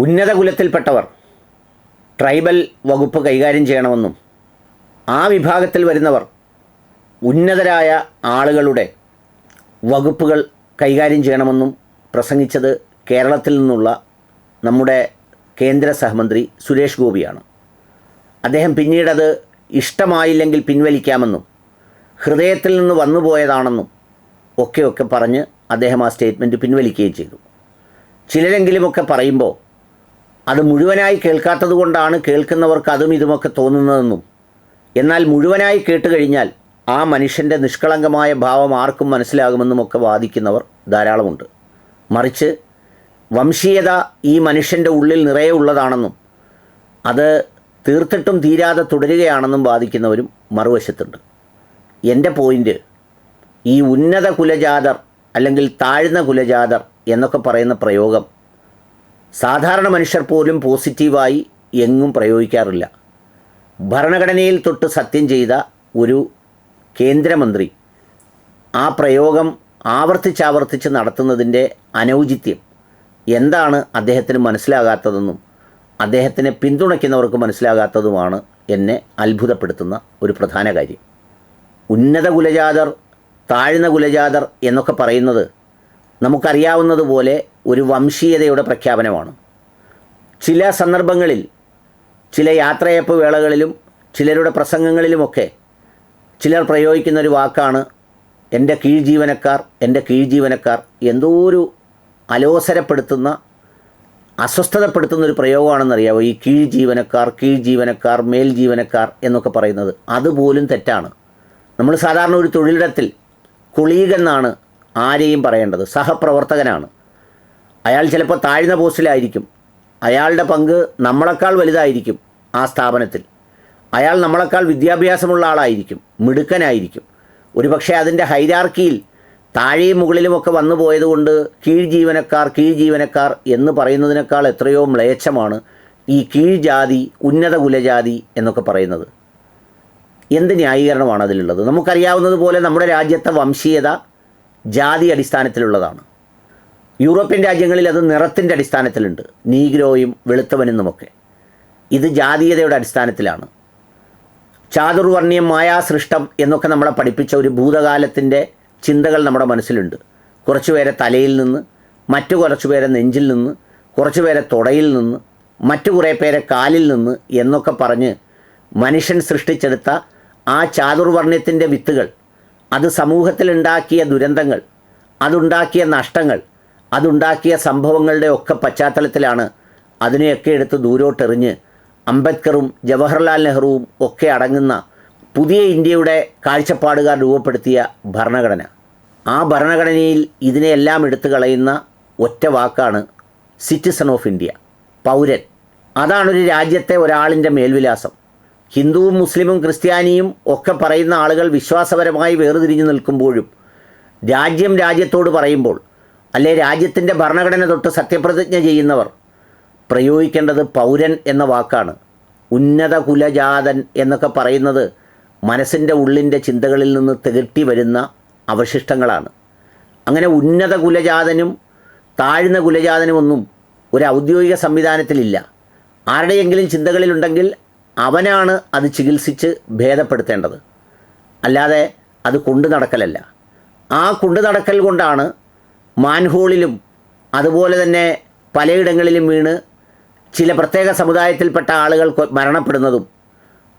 ഉന്നത കുലത്തിൽപ്പെട്ടവർ ട്രൈബൽ വകുപ്പ് കൈകാര്യം ചെയ്യണമെന്നും ആ വിഭാഗത്തിൽ വരുന്നവർ ഉന്നതരായ ആളുകളുടെ വകുപ്പുകൾ കൈകാര്യം ചെയ്യണമെന്നും പ്രസംഗിച്ചത് കേരളത്തിൽ നിന്നുള്ള നമ്മുടെ കേന്ദ്ര സഹമന്ത്രി സുരേഷ് ഗോപിയാണ്. അദ്ദേഹം പിന്നീടത് ഇഷ്ടമായില്ലെങ്കിൽ പിൻവലിക്കാമെന്നും ഹൃദയത്തിൽ നിന്ന് വന്നുപോയതാണെന്നും ഒക്കെയൊക്കെ ഒക്കെ പറഞ്ഞ് അദ്ദേഹം ആ സ്റ്റേറ്റ്മെന്റ് പിൻവലിക്കുകയും ചെയ്തു. ചിലരെങ്കിലുമൊക്കെ പറയുമ്പോൾ അത് മുഴുവനായി കേൾക്കാത്തത് കൊണ്ടാണ് കേൾക്കുന്നവർക്ക് അതും ഇതുമൊക്കെ തോന്നുന്നതെന്നും. എന്നാൽ മുഴുവനായി കേട്ട് കഴിഞ്ഞാൽ ആ മനുഷ്യന്റെ നിഷ്കളങ്കമായ ഭാവം ആർക്കും മനസ്സിലാകുമെന്നുമൊക്കെ വാദിക്കുന്നവർ ധാരാളമുണ്ട്. മറിച്ച് വംശീയത ഈ മനുഷ്യന്റെ ഉള്ളിൽ നിറയെ ഉള്ളതാണെന്നും അത് തീർത്തിട്ടും തീരാതെ തുടരുകയാണെന്നും വാദിക്കുന്നവരും മറുവശത്തുണ്ട്. എന്റെ പോയിന്റ് ഈ ഉന്നത കുലജാതർ അല്ലെങ്കിൽ താഴ്ന്ന കുലജാതർ എന്നൊക്കെ പറയുന്ന പ്രയോഗം സാധാരണ മനുഷ്യർ പോലും പോസിറ്റീവായി എങ്ങും പ്രയോഗിക്കാറില്ല. ഭരണഘടനയിൽ തൊട്ട് സത്യം ചെയ്ത ഒരു കേന്ദ്രമന്ത്രി ആ പ്രയോഗം ആവർത്തിച്ചാവർത്തിച്ച് നടത്തുന്നതിന്റെ അനൗചിത്യം എന്താണ് അദ്ദേഹത്തിന് മനസ്സിലാകാത്തതെന്നും അദ്ദേഹത്തിനെ പിന്തുണയ്ക്കുന്നവർക്ക് മനസ്സിലാകാത്തതുമാണ് എന്നെ അത്ഭുതപ്പെടുത്തുന്ന ഒരു പ്രധാന കാര്യം. ഉന്നത കുലജാതർ താഴ്ന്ന കുലജാതർ എന്നൊക്കെ പറയുന്നത് നമുക്കറിയാവുന്നതുപോലെ ഒരു വംശീയതയുടെ പ്രഖ്യാപനമാണ്. ചില സന്ദർഭങ്ങളിൽ ചില യാത്രയപ്പ് വേളകളിലും ചിലരുടെ പ്രസംഗങ്ങളിലുമൊക്കെ ചിലർ പ്രയോഗിക്കുന്ന ഒരു വാക്കാണ് എന്റെ കീഴ് ജീവനക്കാർ എന്റെ കീഴ് ജീവനക്കാർ എന്തോ ഒരു അലോസരപ്പെടുത്തുന്ന അസ്വസ്ഥതപ്പെടുത്തുന്ന ഒരു പ്രയോഗമാണെന്നറിയാമോ ഈ കീഴ് ജീവനക്കാർ കീഴ് ജീവനക്കാർ മേൽ ജീവനക്കാർ എന്നൊക്കെ പറയുന്നത്. അതുപോലും തെറ്റാണ്. നമ്മൾ സാധാരണ ഒരു തൊഴിലിടത്തിൽ കുളീഗ് ആരെയും പറയേണ്ടത്. സഹപ്രവർത്തകനാണ്. അയാൾ ചിലപ്പോൾ താഴ്ന്ന പോസ്റ്റിലായിരിക്കും. അയാളുടെ പങ്ക് നമ്മളെക്കാൾ വലുതായിരിക്കും ആ സ്ഥാപനത്തിൽ. അയാൾ നമ്മളെക്കാൾ വിദ്യാഭ്യാസമുള്ള ആളായിരിക്കും മിടുക്കനായിരിക്കും. ഒരുപക്ഷെ അതിന്റെ ഹൈരാർക്കിയിൽ താഴെയും മുകളിലുമൊക്കെ വന്നു പോയതുകൊണ്ട് കീഴ് ജീവനക്കാർ കീഴ് ജീവനക്കാർ എന്ന് പറയുന്നതിനേക്കാൾ എത്രയോ മ്ലേച്ഛമാണ് ഈ കീഴ്ജാതി ഉന്നത കുലജാതി എന്നൊക്കെ പറയുന്നത്. എന്ത് ന്യായീകരണമാണ് അതിലുള്ളത്? നമുക്കറിയാവുന്നതുപോലെ നമ്മുടെ രാജ്യത്തെ വംശീയത ജാതി അടിസ്ഥാനത്തിലുള്ളതാണ്. യൂറോപ്യൻ രാജ്യങ്ങളിൽ അത് നിറത്തിന്റെ അടിസ്ഥാനത്തിലുണ്ട്. നീഗ്രോയും വെളുത്തവനെന്നുമൊക്കെ. ഇത് ജാതീയതയുടെ അടിസ്ഥാനത്തിലാണ്. ചാതുർവർണയം മായാസൃഷ്ടം എന്നൊക്കെ നമ്മളെ പഠിപ്പിച്ച ഒരു ഭൂതകാലത്തിന്റെ ചിന്തകൾ നമ്മുടെ മനസ്സിലുണ്ട്. കുറച്ചുപേരെ തലയിൽ നിന്ന് മറ്റു കുറച്ചുപേരെ നെഞ്ചിൽ നിന്ന് കുറച്ചുപേരെ തുടയിൽ നിന്ന് മറ്റു കുറേ പേരെ കാലിൽ നിന്ന് എന്നൊക്കെ പറഞ്ഞ് മനുഷ്യൻ സൃഷ്ടിച്ചെടുത്ത ആ ചാതുർവർണയത്തിന്റെ വിത്തുകൾ അത് സമൂഹത്തിലുണ്ടാക്കിയ ദുരന്തങ്ങൾ അതുണ്ടാക്കിയ നഷ്ടങ്ങൾ അതുണ്ടാക്കിയ സംഭവങ്ങളുടെ ഒക്കെ പശ്ചാത്തലത്തിലാണ് അതിനെയൊക്കെ എടുത്ത് ദൂരോട്ടെറിഞ്ഞ് അംബേദ്കറും ജവഹർലാൽ നെഹ്റുവും ഒക്കെ അടങ്ങുന്ന പുതിയ ഇന്ത്യയുടെ കാഴ്ചപ്പാടുകാർ രൂപപ്പെടുത്തിയ ഭരണഘടന. ആ ഭരണഘടനയിൽ ഇതിനെയെല്ലാം എടുത്തു കളയുന്ന ഒറ്റ വാക്കാണ് സിറ്റിസൺ ഓഫ് ഇന്ത്യ പൗരൻ. അതാണൊരു രാജ്യത്തെ ഒരാളിന്റെ മേൽവിലാസം. ഹിന്ദുവും മുസ്ലിമും ക്രിസ്ത്യാനിയും ഒക്കെ പറയുന്ന ആളുകൾ വിശ്വാസപരമായി വേർതിരിഞ്ഞു നിൽക്കുമ്പോഴും രാജ്യം രാജ്യത്തോട് പറയുമ്പോൾ അല്ലെ രാജ്യത്തിന്റെ ഭരണഘടന തൊട്ട് സത്യപ്രതിജ്ഞ ചെയ്യുന്നവർ പ്രയോഗിക്കേണ്ടത് പൗരൻ എന്ന വാക്കാണ്. ഉന്നത കുലജാതൻ എന്നൊക്കെ പറയുന്നത് മനസ്സിന്റെ ഉള്ളിന്റെ ചിന്തകളിൽ നിന്ന് തികട്ടി വരുന്ന അവശിഷ്ടങ്ങളാണ്. അങ്ങനെ ഉന്നത കുലജാതനും താഴ്ന്ന കുലജാതനും ഒന്നും ഒരു ഔദ്യോഗിക സംവിധാനത്തിലില്ല. ആരുടെയെങ്കിലും ചിന്തകളിലുണ്ടെങ്കിൽ അവനാണ് അത് ചികിത്സിച്ച് ഭേദപ്പെടുത്തേണ്ടത്. അല്ലാതെ അത് കൊണ്ടു നടക്കലല്ല. ആ കൊണ്ടു നടക്കൽ കൊണ്ടാണ് മാൻഹോളിലും അതുപോലെ തന്നെ പലയിടങ്ങളിലും വീണ് ചില പ്രത്യേക സമുദായത്തിൽപ്പെട്ട ആളുകൾ മരണപ്പെടുന്നതും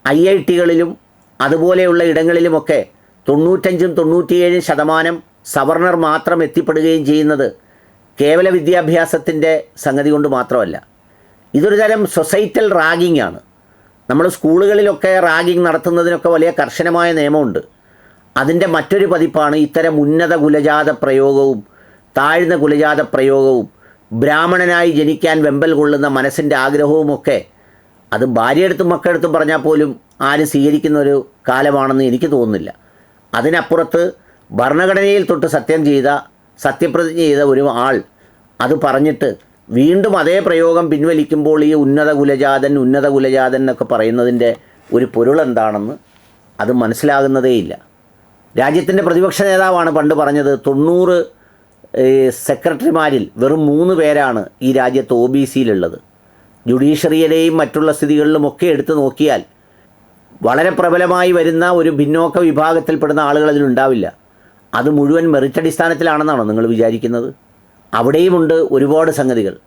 ഐ ഐ ടികളിലും അതുപോലെയുള്ള ഇടങ്ങളിലുമൊക്കെ തൊണ്ണൂറ്റഞ്ചും തൊണ്ണൂറ്റിയേഴും ശതമാനം സവർണർ മാത്രം എത്തിപ്പെടുകയും ചെയ്യുന്നത് കേവല വിദ്യാഭ്യാസത്തിന്റെ സംഗതി കൊണ്ട് മാത്രമല്ല. ഇതൊരു തരം സൊസൈറ്റൽ റാഗിംഗ് ആണ്. നമ്മൾ സ്കൂളുകളിലൊക്കെ റാഗിംഗ് നടത്തുന്നതിനൊക്കെ വലിയ കർശനമായ നിയമമുണ്ട്. അതിന്റെ മറ്റൊരു പതിപ്പാണ് ഇത്തരം ഉന്നത കുലജാത പ്രയോഗവും താഴ്ന്ന കുലജാത പ്രയോഗവും ബ്രാഹ്മണനായി ജനിക്കാൻ വെമ്പൽ കൊള്ളുന്ന മനസ്സിന്റെ ആഗ്രഹവുമൊക്കെ അത് ഭാര്യയെടുത്തും മക്കളെടുത്തും പറഞ്ഞാൽ പോലും ആര് സ്വീകരിക്കുന്ന ഒരു കാലമാണെന്ന് എനിക്ക് തോന്നുന്നില്ല. അതിനപ്പുറത്ത് ഭരണഘടനയിൽ തൊട്ട് സത്യം ചെയ്ത സത്യപ്രതിജ്ഞ ചെയ്ത ഒരു ആൾ അത് പറഞ്ഞിട്ട് വീണ്ടും അതേ പ്രയോഗം പിൻവലിക്കുമ്പോൾ ഈ ഉന്നത കുലജാതൻ ഉന്നത കുലജാതൻ എന്നൊക്കെ പറയുന്നതിന്റെ ഒരു പൊരുളെന്താണെന്ന് അത് മനസ്സിലാകുന്നതേയില്ല. രാജ്യത്തിന്റെ പ്രതിപക്ഷ നേതാവാണ് പണ്ട് പറഞ്ഞത് തൊണ്ണൂറ് സെക്രട്ടറിമാരിൽ വെറും മൂന്ന് പേരാണ് ഈ രാജ്യത്ത് ഒ ബി സിയിലുള്ളത്. ജുഡീഷ്യറിയിലെയും മറ്റുള്ള സ്ഥിതികളിലുമൊക്കെ എടുത്തു നോക്കിയാൽ വളരെ പ്രബലമായി വരുന്ന ഒരു ഭിന്നോക്ക വിഭാഗത്തിൽപ്പെടുന്ന ആളുകൾ അതിലുണ്ടാവില്ല അത് മുഴുവൻ മെറിറ്റ് അടിസ്ഥാനത്തിലാണെന്നാണോ നിങ്ങൾ വിചാരിക്കുന്നത്? അവിടെയുമുണ്ട് ഒരുപാട് സംഗതികൾ.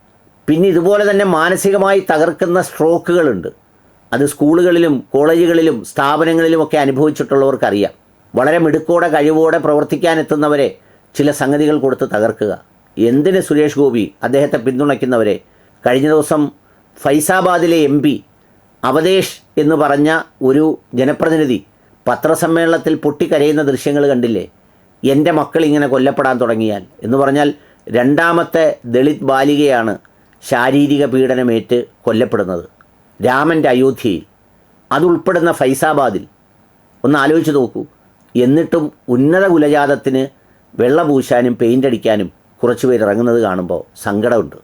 പിന്നെ ഇതുപോലെ തന്നെ മാനസികമായി തകർക്കുന്ന സ്ട്രോക്കുകളുണ്ട്. അത് സ്കൂളുകളിലും കോളേജുകളിലും സ്ഥാപനങ്ങളിലുമൊക്കെ അനുഭവിച്ചിട്ടുള്ളവർക്കറിയാം. വളരെ മിടുക്കോടെ കഴിവോടെ പ്രവർത്തിക്കാനെത്തുന്നവരെ ചില സംഗതികൾ കൊടുത്ത് തകർക്കുക. എന്തിന് സുരേഷ് ഗോപി അദ്ദേഹത്തെ പിന്തുണയ്ക്കുന്നവരെ? കഴിഞ്ഞ ദിവസം ഫൈസാബാദിലെ എം പി അവതേഷ് എന്ന് പറഞ്ഞ ഒരു ജനപ്രതിനിധി പത്രസമ്മേളനത്തിൽ പൊട്ടിക്കരയുന്ന ദൃശ്യങ്ങൾ കണ്ടില്ലേ? എന്റെ മക്കൾ ഇങ്ങനെ കൊല്ലപ്പെടാൻ തുടങ്ങിയാൽ എന്ന് പറഞ്ഞാൽ രണ്ടാമത്തെ ദളിത് ബാലികയാണ് ശാരീരിക പീഡനമേറ്റ് കൊല്ലപ്പെടുന്നത് രാമന്റെ അയോധ്യയിൽ. അതുൾപ്പെടുന്ന ഫൈസാബാദിൽ. ഒന്ന് ആലോചിച്ച് നോക്കൂ. എന്നിട്ടും ഉന്നത കുലജാതത്തിന് വെള്ള പൂശാനും പെയിന്റ് അടിക്കാനും കുറച്ച് കുറച്ചുപേർ ഇറങ്ങുന്നത് കാണുമ്പോൾ സങ്കടമുണ്ട്.